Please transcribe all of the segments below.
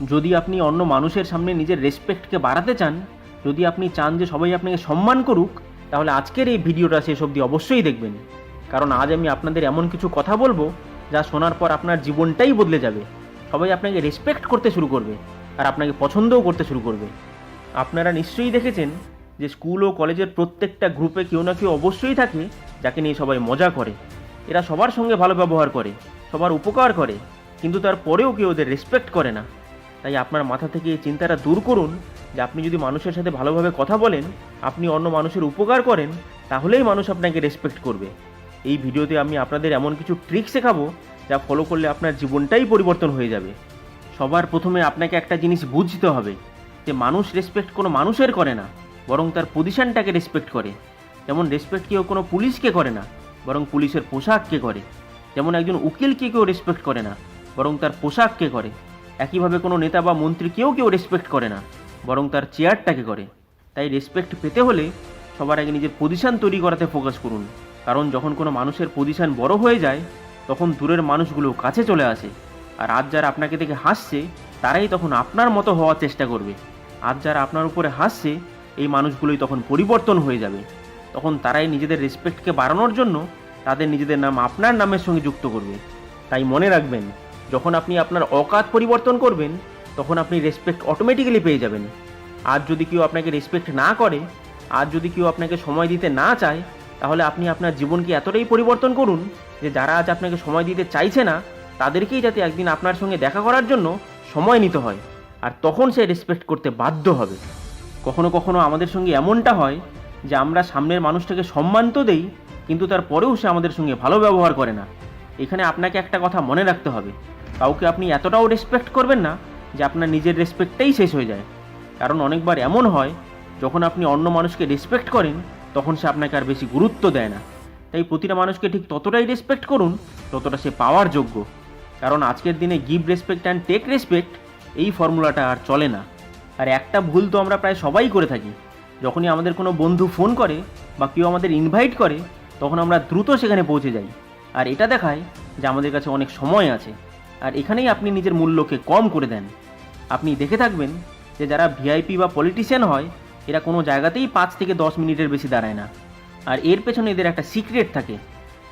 যদি আপনি অন্য মানুষের সামনে নিজের রেসপেক্টকে বাড়াতে চান, যদি আপনি চান যে সবাই আপনাকে সম্মান করুক, তাহলে আজকের এই ভিডিওটা শেষ অবধি অবশ্যই দেখবেন। কারণ আজ আমি আপনাদের এমন কিছু কথা বলব, যা শোনার পর আপনার জীবনটাই বদলে যাবে। সবাই আপনাকে রেসপেক্ট করতে শুরু করবে, আর আপনাকে পছন্দও করতে শুরু করবে। আপনারা নিশ্চয়ই দেখেছেন যে স্কুল ও কলেজের প্রত্যেকটা গ্রুপে কেউ না কেউ অবশ্যই থাকে, যাকে নিয়ে সবাই মজা করে। এরা সবার সঙ্গে ভালো ব্যবহার করে, সবার উপকার করে, কিন্তু তারপরেও কেউ ওদের রেসপেক্ট করে না। তাই আপনার মাথা থেকে এই চিন্তাটা দূর করুন যে আপনি যদি মানুষের সাথে ভালোভাবে কথা বলেন, আপনি অন্য মানুষের উপকার করেন, তাহলেই মানুষ আপনাকে রেসপেক্ট করবে। এই ভিডিওতে আমি আপনাদের এমন কিছু ট্রিক শেখাবো যা ফলো করলে আপনার জীবনটাই পরিবর্তন হয়ে যাবে। সবার প্রথমে আপনাকে একটা জিনিস বুঝতে হবে, যে মানুষ রেসপেক্ট কোনো মানুষের করে না, বরং তার পজিশনটাকে রেসপেক্ট করে। যেমন রেসপেক্ট কেউ কোনো পুলিশকে করে না, বরং পুলিশের পোশাককে করে। যেমন একজন উকিলকে কেউ রেসপেক্ট করে না, বরং তার পোশাককে করে। একইভাবে কোনো নেতা বা মন্ত্রীকেও কেউ কেউ রেসপেক্ট করে না, বরং তার চেয়ারটাকে করে। তাই রেসপেক্ট পেতে হলে সবার আগে নিজের পজিশন তৈরি করাতে ফোকাস করুন। কারণ যখন কোনো মানুষের পজিশন বড় হয়ে যায়, তখন দূরের মানুষগুলো কাছে চলে আসে। আর আজ যারা আপনাকে দেখে হাসছে, তারাই তখন আপনার মতো হওয়ার চেষ্টা করবে। আজ যারা আপনার উপরে হাসছে, এই মানুষগুলোই তখন পরিবর্তন হয়ে যাবে। তখন তারাই নিজেদের রেসপেক্টকে বাড়ানোর জন্য তাদের নিজেদের নাম আপনার নামের সঙ্গে যুক্ত করবে। তাই মনে রাখবেন যখন আপনি আপনার অকাত পরিবর্তন করবেন, তখন আপনি রেসপেক্ট অটোমেটিক্যালি পেয়ে যাবেন। আর যদি কেউ আপনাকে রেসপেক্ট না করে, আর যদি কেউ আপনাকে সময় দিতে না চায়, তাহলে আপনি আপনার জীবনকে এতটাই পরিবর্তন করুন যে যারা আজ আপনাকে সময় দিতে চাইছে না, তাদেরকেই যাতে একদিন আপনার সঙ্গে দেখা করার জন্য সময় নিতে হয়। আর তখন সে রেসপেক্ট করতে বাধ্য হবে। কখনো কখনো আমাদের সঙ্গে এমনটা হয় যে আমরা সামনের মানুষটাকে সম্মান তো দেই, কিন্তু তারপরেও সে আমাদের সঙ্গে ভালো ব্যবহার করে না। এখানে আপনাকে একটা কথা মনে রাখতে হবে। কাউকে আপনি এতটাও রেসপেক্ট করবেন না যে আপনার নিজের রেসপেক্টটাই শেষ হয়ে যায়। কারণ অনেকবার এমন হয়, যখন আপনি অন্য মানুষকে রেসপেক্ট করেন, তখন সে আপনাকে আর বেশি গুরুত্ব দেয় না। তাই প্রতিটা মানুষকে ঠিক ততটাই রেসপেক্ট করুন, ততটা সে পাওয়ার যোগ্য। কারণ আজকের দিনে give respect and take respect এই ফর্মুলাটা আর চলে না। আর একটা ভুল তো আমরা প্রায় সবাই করে থাকি। যখনই আমাদের কোনো বন্ধু ফোন করে বা কেউ আমাদের ইনভাইট করে, তখন আমরা দ্রুত সেখানে পৌঁছে যাই। আর এটা দেখায় যে আমাদের কাছে অনেক সময় আছে। আর এখানেই আপনি নিজের মূল্যকে কম করে দেন। আপনি দেখে থাকবেন যে যারা ভিআইপি বা পলিটিশিয়ান হয়, এরা কোনো জায়গাতেই পাঁচ থেকে দশ মিনিটের বেশি দাঁড়ায় না। আর এর পেছনে এদের একটা সিক্রেট থাকে।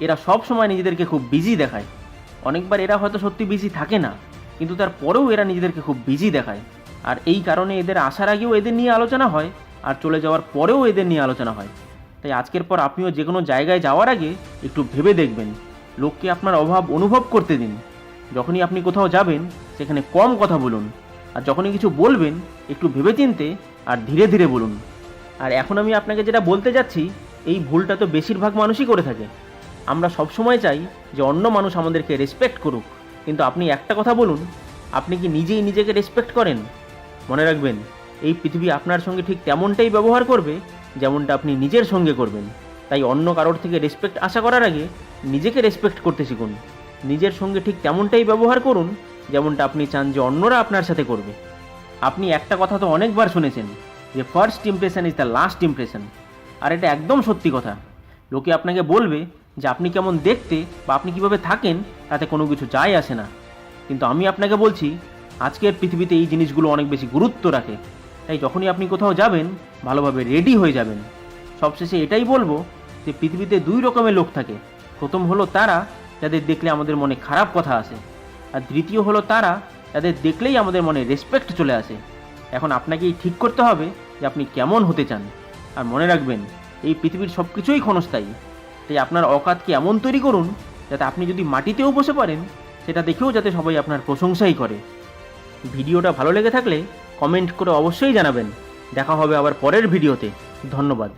এরা সব সময় নিজেদেরকে খুব বিজি দেখায়। অনেকবার এরা হয়তো সত্যি বিজি থাকে না, কিন্তু তারপরেও এরা নিজেদেরকে খুব বিজি দেখায়। আর এই কারণে এদের আসার আগেও এদের নিয়ে আলোচনা হয়, আর চলে যাওয়ার পরেও এদের নিয়ে আলোচনা হয়। তাই আজকের পর আপনিও যে কোনো জায়গায় যাওয়ার আগে একটু ভেবে দেখবেন। লোককে আপনার অভাব অনুভব করতে দিন। যখনই আপনি কোথাও যাবেন, সেখানে কম কথা বলুন। আর যখনই কিছু বলবেন, একটু ভেবেচিন্তে আর ধীরে ধীরে বলুন। আর এখন আমি আপনাকে যেটা বলতে যাচ্ছি, এই ভুলটা তো বেশিরভাগ মানুষই করে থাকে। আমরা সবসময় চাই যে অন্য মানুষ আমাদেরকে রেসপেক্ট করুক। কিন্তু আপনি একটা কথা বলুন, আপনি কি নিজেই নিজেকে রেসপেক্ট করেন? মনে রাখবেন, এই পৃথিবী আপনার সঙ্গে ঠিক তেমনটাই ব্যবহার করবে, যেমনটা আপনি নিজের সঙ্গে করবেন। তাই অন্য কারোর থেকে রেসপেক্ট আশা করার আগে নিজেকে রেসপেক্ট করতে শিখুন। নিজের সঙ্গে ঠিক তেমনটাই ব্যবহার করুন, যেমনটা আপনি চান যে অন্যরা আপনার সাথে করবে। আপনি একটা কথা তো অনেকবার শুনেছেন, যে first impression is the last impression আর এটা একদম সত্যি কথা। লোকে আপনাকে বলবে যে আপনি কেমন দেখতে বা আপনি কীভাবে থাকেন, তাতে কোনো কিছু যায় আসে না। কিন্তু আমি আপনাকে বলছি, আজকের পৃথিবীতে এই জিনিসগুলো অনেক বেশি গুরুত্ব রাখে। তাই যখনই আপনি কোথাও যাবেন, ভালোভাবে রেডি হয়ে যাবেন। সবশেষে এটাই বলব যে পৃথিবীতে দুই রকমের লোক থাকে। প্রথম হলো তারা যাদের দেখলে আমাদের মনে খারাপ কথা আসে। আর দ্বিতীয় হলো তারা যাদের দেখলেই আমাদের মনে রেসপেক্ট চলে আসে। এখন আপনাকেই ঠিক করতে হবে যে আপনি কেমন হতে চান। আর মনে রাখবেন, এই পৃথিবীর সব কিছুই ক্ষণস্থায়ী। তাই আপনার অকাতকে এমন তৈরি করুন, যাতে আপনি যদি মাটিতেও বসে পারেন সেটা দেখেও যাতে সবাই আপনার প্রশংসাই করে। ভিডিওটা ভালো লেগে থাকলে কমেন্ট করে অবশ্যই জানাবেন। দেখা হবে আবার পরের ভিডিওতে। ধন্যবাদ।